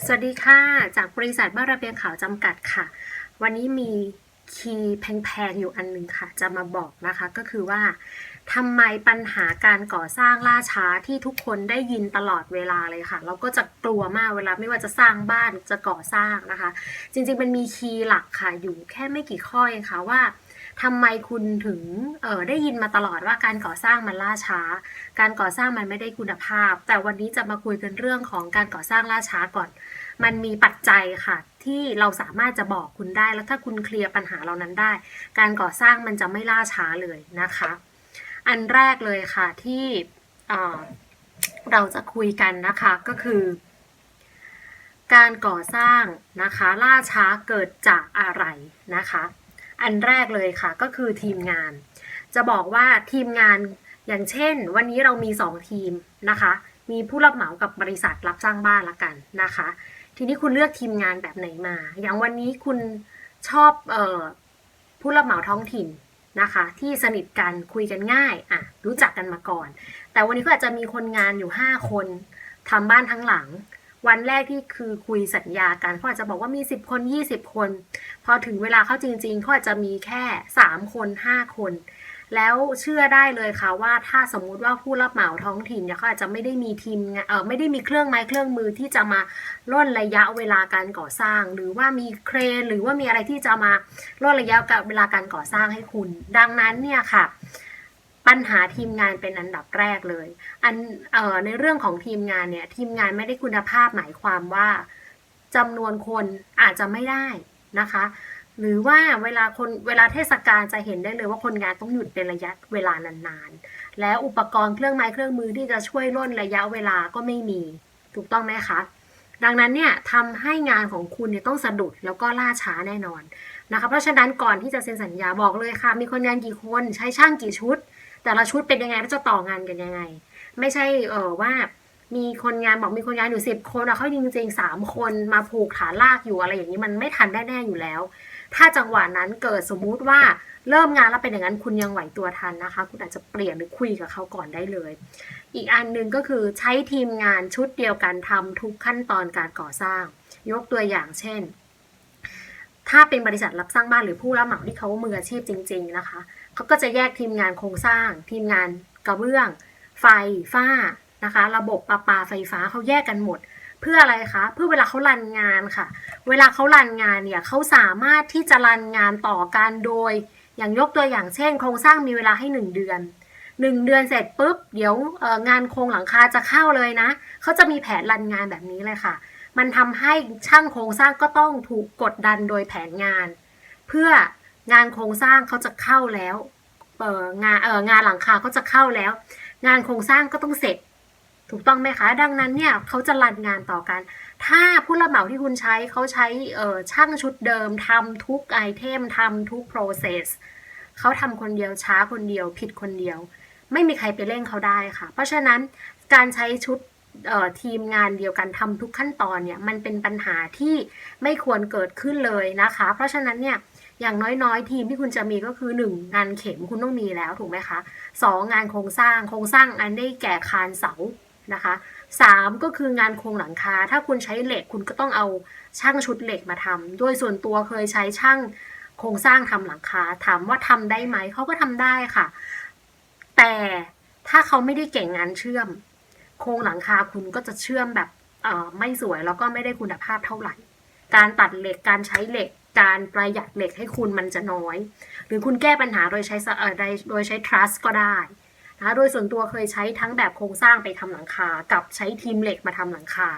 สวัสดีค่ะ จากบริษัทบ้านระเบียงขาวจำกัดค่ะ วันนี้มีคีย์แพงๆอยู่อันหนึ่งค่ะ จะมาบอกนะคะก็คือว่าทำไมปัญหาการก่อสร้างล่าช้าที่ทุกคนได้ยินตลอดเวลาเลยค่ะ เราก็จะกลัวมากเวลาไม่ว่าจะสร้างบ้านจะก่อสร้างนะคะ จริงๆมันมีคีย์หลักค่ะอยู่แค่ไม่กี่ข้อเองค่ะว่า ทำไมคุณถึงเออได้ยินมาตลอดว่าการก่อสร้างมันล่าช้า การก่อสร้างมันไม่ได้คุณภาพ แต่วันนี้จะมาคุยกันเรื่องของการก่อสร้างล่าช้าก่อน มันมีปัจจัยค่ะ ที่เราสามารถจะบอกคุณได้ แล้วถ้าคุณเคลียร์ปัญหาเหล่านั้นได้ การก่อสร้างมันจะไม่ล่าช้าเลยนะคะ อันแรกเลยค่ะที่เอ่อเราจะคุยกันนะคะก็คือการก่อสร้างนะคะล่าช้าเกิดจากอะไรนะคะ อันแรกเลยค่ะ ก็คือทีมงาน จะบอกว่าทีมงานอย่างเช่น วันนี้เรามี 2 ทีมนะคะ มีผู้รับเหมากับบริษัทรับจ้างบ้านละกันนะคะ ทีนี้คุณเลือกทีมงานแบบไหนมา อย่างวันนี้คุณชอบออผู้รับเหมาท้องถิ่นนะคะ ที่สนิทกันคุยกันง่ายอะรู้จักกันมาก่อน แต่วันนี้ก็อาจจะมีคนงานอยู่ 5 คนทำบ้านทั้งหลัง วันแรกที่คือคุยสัญญากันเขาอาจจะบอกว่ามี 10 คน 20 คน พอถึงเวลาเข้าจริงๆเขาอาจจะมีแค่ 3 คน 5 คน แล้วเชื่อได้เลยค่ะว่าถ้าสมมุติว่าผู้รับเหมาท้องถิ่นเนี่ยเขาอาจจะไม่ได้มีทีมเออไม่ได้มีเครื่องไม้เครื่องมือที่จะมาล่นระยะเวลาการก่อสร้าง หรือว่ามีเครน หรือว่ามีอะไรที่จะมาล่นระยะเวลาการก่อสร้างให้คุณ ดังนั้นเนี่ยค่ะ ปัญหาทีมงานเป็นอันดับแรกเลย อันเอ่อในเรื่องของทีมงานเนี่ย ทีมงานไม่ได้คุณภาพหมายความว่าจำนวนคนอาจจะไม่ได้นะคะ หรือว่าเวลาคนเวลาเทศกาลจะเห็นได้เลยว่าคนงานต้องหยุดเป็นระยะเวลานานๆ แล้วอุปกรณ์เครื่องไม้เครื่องมือที่จะช่วยล่นระยะเวลาก็ไม่มี ถูกต้องไหมคะดังนั้นเนี่ยทำให้งานของคุณเนี่ยต้องสะดุดแล้วก็ล่าช้าแน่นอนนะคะเพราะฉะนั้นก่อนที่จะเซ็นสัญญาบอกเลยค่ะ มีคนงานกี่คนใช้ช่างกี่ชุด แต่ละชุดเป็นยังไงแล้วจะต่องานกันยังไง ไม่ใช่เออว่ามีคนงานบอกมีคนงานอยู่สิบคนอะเขาจริงๆสามคนมาผูกฐานลากอยู่อะไรอย่างนี้มันไม่ทันแน่ๆอยู่แล้ว ถ้าจังหวะนั้นเกิดสมมุติว่าเริ่มงานแล้วเป็นอย่างนั้นคุณยังไหวตัวทันนะคะ คุณอาจจะเปลี่ยนหรือคุยกับเขาก่อนได้เลย อีกอันหนึ่งก็คือใช้ทีมงานชุดเดียวกันทำทุกขั้นตอนการก่อสร้าง ยกตัวอย่างเช่น ถ้าเป็นบริษัทรับสร้างบ้านหรือผู้รับเหมาที่เขามืออาชีพจริง ๆนะคะ เขาก็จะแยกทีมงานโครงสร้าง ทีมงานกระเบื้อง ไฟฟ้านะคะ ระบบประปาไฟฟ้าเขาแยกกันหมด เพื่ออะไรคะ เพื่อเวลาเขารันงานค่ะ เวลาเขารันงานเนี่ยเขาสามารถที่จะรันงานต่อกันโดย อย่างยกตัวอย่างเช่น โครงสร้างมีเวลาให้ 1 เดือน1เดือนเสร็จปุ๊บ เดี๋ยวงานโครงหลังคาจะเข้าเลยนะ เขาจะมีแผนรันงานแบบนี้เลยค่ะ มันทำให้ช่างโครงสร้างก็ต้องถูกกดดันโดยแผนงาน เพื่อ งานโครงสร้างเขาจะเข้าแล้วเอองานเอองานหลังคาเขาจะเข้าแล้ว งานโครงสร้างก็ต้องเสร็จ ถูกต้องไหมคะ ดังนั้นเนี่ยเขาจะรันงานต่อกัน ถ้าผู้รับเหมาที่คุณใช้เขาใช้เออช่างชุดเดิมทำทุกไอเทมทำทุก process เขาทำคนเดียวช้าคนเดียวผิดคนเดียว ไม่มีใครไปเร่งเขาได้ค่ะ เพราะฉะนั้นการใช้ชุดทีมงานเดียวกันทำทุกขั้นตอนเนี่ยมันเป็นปัญหาที่ไม่ควรเกิดขึ้นเลยนะคะ เพราะฉะนั้นเนี่ย อย่างน้อยๆ ทีมที่คุณจะมีก็คือ 1 งานเข็มคุณต้องมีแล้วถูกไหมคะสองงานโครงสร้างโครงสร้างอันได้แก่คานเสานะคะสามก็คืองานโครงหลังคา ถ้าคุณใช้เหล็กคุณก็ต้องเอาช่างชุดเหล็กมาทำโดยส่วนตัวเคยใช้ช่างโครงสร้างทำหลังคา ถามว่าทำได้ไหมเขาก็ทำได้ค่ะ แต่ถ้าเขาไม่ได้เก่งงานเชื่อม โครงหลังคาคุณก็จะเชื่อมแบบไม่สวยแล้วก็ไม่ได้คุณภาพเท่าไหร่ การตัดเหล็กการใช้เหล็ก การประหยัดเหล็กให้คุณมันจะน้อย หรือคุณแก้ปัญหาโดยใช้สะเอ่อโดยใช้ trust ก็ได้นะโดยส่วนตัวเคยใช้ทั้งแบบโครงสร้างไปทำหลังคา กับใช้ทีมเหล็กมาทำหลังคา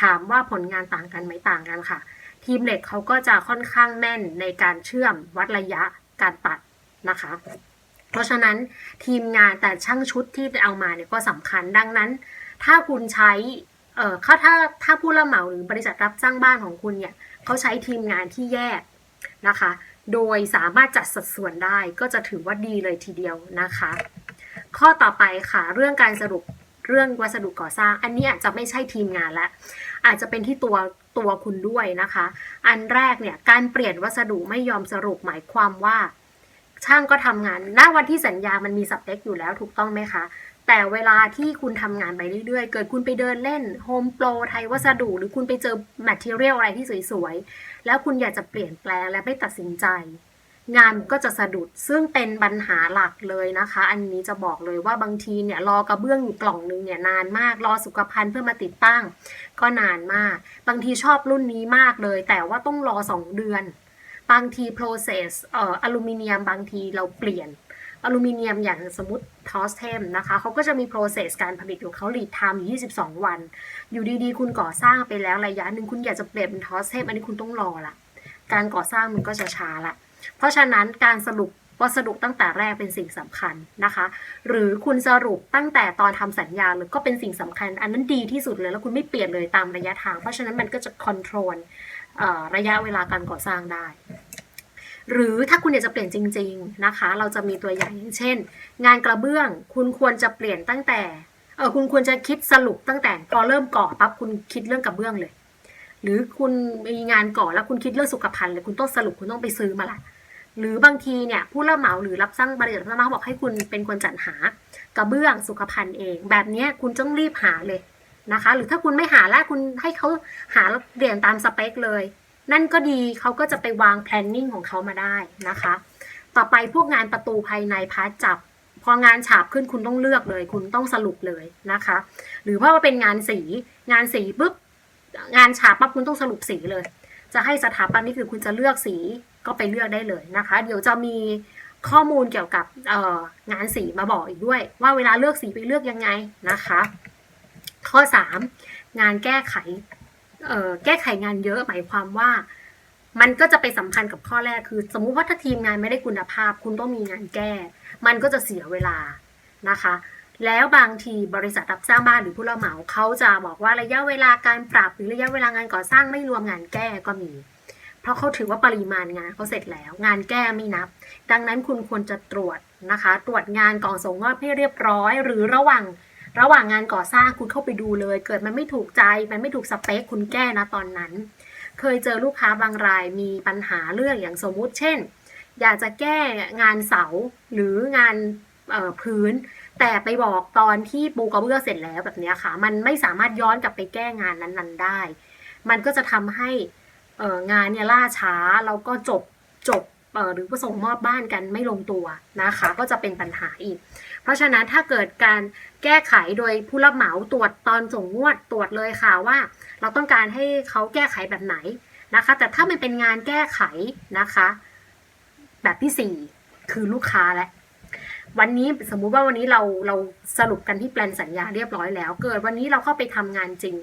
ถามว่าผลงานต่างกันไหมต่างกันค่ะ ทีมเหล็กเขาก็จะค่อนข้างแม่นในการเชื่อมวัดระยะการตัดนะคะ เพราะฉะนั้นทีมงานแต่ช่างชุดที่เอามาเนี่ยก็สำคัญดังนั้น ถ้าคุณใช้ เอ่อเขาถ้าถ้าผู้รับเหมาหรือบริษัทรับจ้างบ้านของคุณเนี่ยเขาใช้ทีมงานที่แยกนะคะ โดยสามารถจัดสัดส่วนได้ก็จะถือว่าดีเลยทีเดียวนะคะ ข้อต่อไปค่ะเรื่องการสรุปเรื่องวัสดุก่อสร้าง อันนี้อาจจะไม่ใช่ทีมงานแล้วอาจจะเป็นที่ตัวตัวคุณด้วยนะคะ อันแรกเนี่ยการเปลี่ยนวัสดุไม่ยอมสรุปหมายความว่า ช่างก็ทำงานณวันที่สัญญามันมีสเปคอยู่แล้วถูกต้องไหมคะ แต่เวลาที่คุณทำงานไปเรื่อยๆ เกิดคุณไปเดินเล่นโฮมโปรไทยวัสดุ หรือคุณไปเจอแมทเทเรียลอะไรที่สวยๆ แล้วคุณอยากจะเปลี่ยนแปลงและไม่ตัดสินใจ งานก็จะสะดุดซึ่งเป็นปัญหาหลักเลยนะคะ อันนี้จะบอกเลยว่าบางทีเนี่ยรอกระเบื้องอยู่กล่องนึงเนี่ยนานมาก รอสุขภัณฑ์เพื่อมาติดตั้ง ก็นานมาก บางทีชอบรุ่นนี้มากเลย แต่ว่าต้องรอ 2 เดือน บางที process เอ่ออลูมิเนียมบางทีเราเปลี่ยนอลูมิเนียมอย่างสมมติ ทอสเทมนะคะเขาก็จะมี process การผลิตของเขา lead time อยู่22 วัน อยู่ดีๆ คุณก่อสร้างไปแล้วระยะหนึ่งคุณอยากจะเปลี่ยนเป็นทอสเทมอันนี้คุณต้องรอละการก่อสร้างมันก็จะช้าละเพราะฉะนั้นการสรุปวัสดุตั้งแต่แรกเป็นสิ่งสำคัญนะคะ หรือคุณสรุปตั้งแต่ตอนทำสัญญาหรือก็เป็นสิ่งสำคัญ อันนั้นดีที่สุดเลยแล้วคุณไม่เปลี่ยนเลยตามระยะทาง เพราะฉะนั้นมันก็จะคอนโทรลระยะเวลาการก่อสร้างได้ หรือถ้าคุณอยากจะเปลี่ยนจริง ๆนะคะ เราจะมีตัวอย่างอย่างเช่น งานกระเบื้อง คุณควรจะเปลี่ยนตั้งแต่เออคุณควรจะคิดสรุปตั้งแต่พอเริ่มก่อปั๊บคุณคิดเรื่องกระเบื้องเลย หรือคุณมีงานก่อแล้วคุณคิดเรื่องสุขภัณฑ์เลยคุณต้องสรุปคุณต้องไปซื้อมาละหรือบางทีเนี่ยผู้รับเหมาหรือรับสร้างบริษัทรับสร้าบอกให้คุณเป็นคนจัดหากระเบื้องสุขภัณฑ์เอง แบบนี้คุณต้องรีบหาเลยนะคะ หรือถ้าคุณไม่หาแล้วคุณให้เขาหาแล้วเปลี่ยนตามสเปคเลย นั่นก็ดีเขาก็จะไปวาง planning ของเขามาได้นะคะ ต่อไปพวกงานประตูภายในพาร์ทจับ พองานฉาบขึ้นคุณต้องเลือกเลย คุณต้องสรุปเลยนะคะ หรือว่าเป็นงานสีงานสีปุ๊บงานฉาบปั๊บคุณต้องสรุปสีเลย จะให้สถาปนี่คือคุณจะเลือกสีก็ไปเลือกได้เลยนะคะ เดี๋ยวจะมีข้อมูลเกี่ยวกับงานสีมาบอกอีกด้วย ว่าเวลาเลือกสีไปเลือกยังไงนะคะ ข้อ 3 งานแก้ไข แก้ไขงานเยอะหมายความว่า มันก็จะไปสัมพันธ์กับข้อแรกคือ สมมุติว่าถ้าทีมงานไม่ได้คุณภาพ คุณต้องมีงานแก้ มันก็จะเสียเวลานะคะ แล้วบางทีบริษัทรับสร้างบ้านหรือผู้รับเหมาเขาจะบอกว่าระยะเวลาการปรับหรือระยะเวลางานก่อสร้างไม่รวมงานแก้ก็มี เพราะเขาถือว่าปริมาณงานเขาเสร็จแล้ว งานแก้ไม่นับ ดังนั้นคุณควรจะตรวจนะคะ ตรวจงานก่อนส่งมอบให้เรียบร้อย หรือระหว่าง ระหว่างงานก่อสร้างคุณเข้าไปดูเลย เกิดมันไม่ถูกใจ มันไม่ถูกสเปคคุณแก้นะตอนนั้น เคยเจอลูกค้าบางรายมีปัญหาเรื่องอย่างสมมุติ เช่น อยากจะแก้งานเสาหรืองานพื้น แต่ไปบอกตอนที่ปูกระเบื้องเสร็จแล้วแบบนี้ค่ะ มันไม่สามารถย้อนกลับไปแก้งานนั้นๆได้ มันก็จะทำให้งานเนี่ยล่าช้าแล้วก็จบจบ หรือประส่งมอบบ้านกันไม่ลงตัวนะคะ ก็จะเป็นปัญหาอีก เพราะฉะนั้นถ้าเกิดการแก้ไขโดยผู้รับเหมาตรวจตอนส่งงวดตรวจเลยค่ะว่า เราต้องการให้เขาแก้ไขแบบไหนนะคะ แต่ถ้ามันเป็นงานแก้ไขนะคะ แบบที่สี่คือลูกค้าและวันนี้สมมุติว่าวันนี้เราเราสรุปกันที่แปลนสัญญาเรียบร้อยแล้ว เกิดวันนี้เราเข้าไปทำงานจริง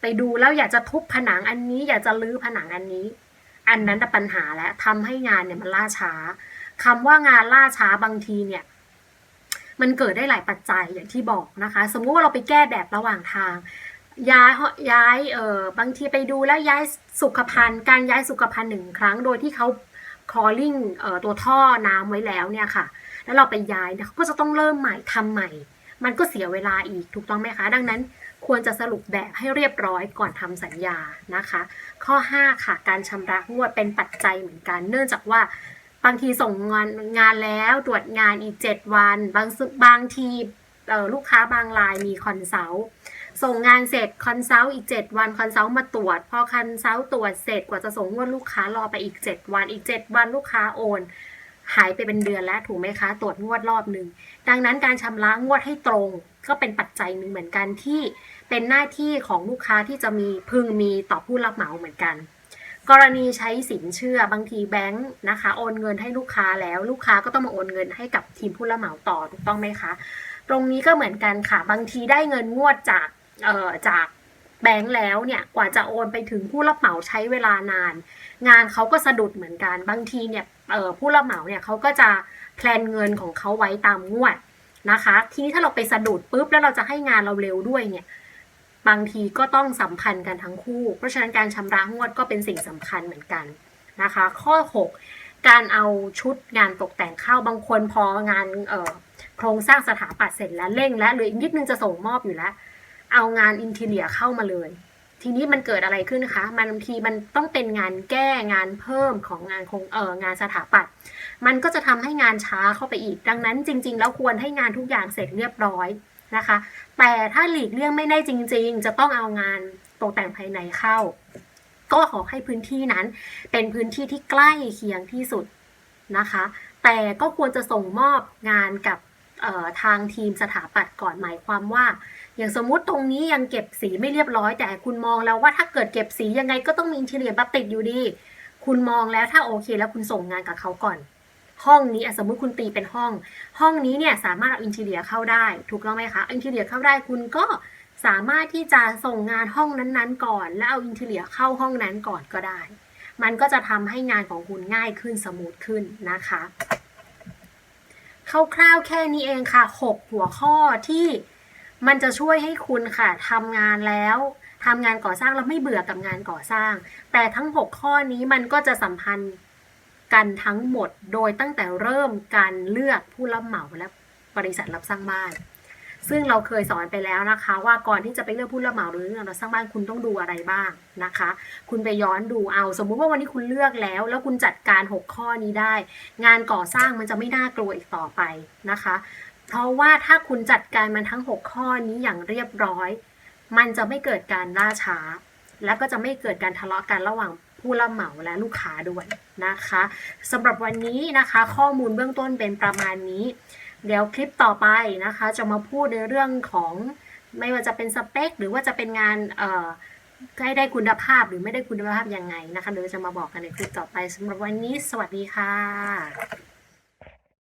ไปดูแล้วอยากจะทุบผนังอันนี้ อยากจะรื้อผนังอันนี้ อันนั้นแต่ปัญหาแล้วทำให้งานเนี่ยมันล่าช้าคำว่างานล่าช้าบางทีเนี่ย มันเกิดได้หลายปัจจัยอย่างที่บอกนะคะ สมมุติว่าเราไปแก้แบบระหว่างทาง ย้ายย้ายเออบางทีไปดูแล้วย้ายสุขภัณฑ์ การย้ายสุขภัณฑ์หนึ่งครั้ง โดยที่เขา calling เอ่อตัวท่อน้ำไว้แล้วเนี่ยค่ะ แล้วเราไปย้ายเขาก็จะต้องเริ่มใหม่ทำใหม่ มันก็เสียเวลาอีกถูกต้องไหมคะ ดังนั้น ควรจะสรุปแบบให้เรียบร้อยก่อนทำสัญญานะคะ ข้อ 5 ค่ะ การชำระงวดเป็นปัจจัยเหมือนกัน เนื่องจากว่าบางทีส่งงานงานแล้วตรวจงานอีก 7 วัน บางบางทีลูกค้าบางรายมีคอนซัลท์ส่งงานเสร็จคอนซัลท์อีก 7 วันคอนซัลท์มาตรวจ พอคอนซัลท์ตรวจเสร็จกว่าจะส่งงวดลูกค้ารอไปอีก 7 วันอีก 7 วันลูกค้าโอนหายไปเป็นเดือนแล้วถูกไหมคะ ตรวจงวดรอบหนึ่ง ดังนั้นการชำระงวดให้ตรง ก็เป็นปัจจัยหนึ่งเหมือนกันที่เป็นหน้าที่ของลูกค้าที่จะมีพึงมีต่อผู้รับเหมาเหมือนกัน กรณีใช้สินเชื่อบางทีแบงค์นะคะโอนเงินให้ลูกค้าแล้วลูกค้าก็ต้องมาโอนเงินให้กับทีมผู้รับเหมาต่อถูกต้องไหมคะ ตรงนี้ก็เหมือนกันค่ะ บางทีได้เงินงวดจากเอ่อจากแบงค์แล้วเนี่ยกว่าจะโอนไปถึงผู้รับเหมาใช้เวลานาน งานเขาก็สะดุดเหมือนกัน บางทีเนี่ยเอ่อผู้รับเหมาเนี่ยเขาก็จะแพลนเงินของเขาไว้ตามงวด นะคะ ทีนี้ถ้าเราไปสะดุดปุ๊บแล้วเราจะให้งานเราเร็วด้วยเนี่ยบางทีก็ต้องสัมพันธ์กันทั้งคู่ เพราะฉะนั้นการชำระงวดก็เป็นสิ่งสำคัญเหมือนกันนะคะ ข้อ 6 การเอาชุดงานตกแต่งเข้าบางคนพองานโครงสร้างสถาปัตย์เสร็จแล้วเร่ง แล้วหรืออีกนิดนึงจะส่งมอบอยู่แล้ว เอางานอินทีเลียเข้ามาเลย ทีนี้มันเกิดอะไรขึ้นคะ มันบางทีมันต้องเป็นงานแก้งานเพิ่มของงานคงเอองานสถาปัตย์มันก็จะทำให้งานช้าเข้าไปอีก ดังนั้นจริง ๆ แล้วควรให้งานทุกอย่างเสร็จเรียบร้อยนะคะ แต่ถ้าหลีกเลี่ยงไม่ได้จริง ๆ จะต้องเอางานตกแต่งภายในเข้า ก็ขอให้พื้นที่นั้นเป็นพื้นที่ที่ใกล้เคียงที่สุดนะคะ แต่ก็ควรจะส่งมอบงานกับ ทางทีมสถาปัตย์ก่อนหมายความว่า อย่างสมมุติตรงนี้ยังเก็บสีไม่เรียบร้อย แต่คุณมองแล้วว่าถ้าเกิดเก็บสียังไงก็ต้องมีอินเทเรียมาติดอยู่ดี คุณมองแล้วถ้าโอเค แล้วคุณส่งงานกับเขาก่อน ห้องนี้สมมุติคุณตีเป็นห้อง ห้องนี้เนี่ยสามารถเอาอินเทเรียเข้าได้ ถูกต้องไหมคะอินเทเรียเข้าได้คุณก็สามารถที่จะส่งงานห้องนั้นๆ ก่อน แล้วเอาอินเทเรียเข้าห้องนั้นก่อนก็ได้ มันก็จะทำให้งานของคุณง่ายขึ้นสมูทขึ้นนะคะ คร่าวๆแค่นี้เองค่ะ 6 หัวข้อที่มันจะช่วยให้คุณค่ะทำงานแล้วทำงานก่อสร้างแล้วไม่เบื่อกับงานก่อสร้าง แต่ทั้ง 6 ข้อนี้มันก็จะสัมพันธ์กันทั้งหมด โดยตั้งแต่เริ่มการเลือกผู้รับเหมาและบริษัทรับสร้างบ้าน ซึ่งเราเคยสอนไปแล้วนะคะ ว่าก่อนที่จะไปเลือกผู้รับเหมาหรือเรื่องรับสร้างบ้านคุณต้องดูอะไรบ้างนะคะ คุณไปย้อนดูเอา สมมุติว่าวันนี้คุณเลือกแล้ว แล้วคุณจัดการ 6 ข้อนี้ได้ งานก่อสร้างมันจะไม่น่ากลัวอีกต่อไปนะคะ เพราะว่าถ้าคุณจัดการมันทั้ง 6 ข้อนี้อย่างเรียบร้อย มันจะไม่เกิดการล่าช้า แล้วก็จะไม่เกิดการทะเลาะกันระหว่างผู้รับเหมาและลูกค้าด้วยนะคะสำหรับวันนี้นะคะ ข้อมูลเบื้องต้นเป็นประมาณนี้ เดี๋ยวคลิปต่อไปนะคะ จะมาพูดในเรื่องของไม่ว่าจะเป็นสเปค หรือว่าจะเป็นงานเอ่อให้ได้คุณภาพหรือไม่ได้คุณภาพยังไงนะคะเดี๋ยวจะมาบอกกันในคลิปต่อไปสำหรับวันนี้ สวัสดีค่ะ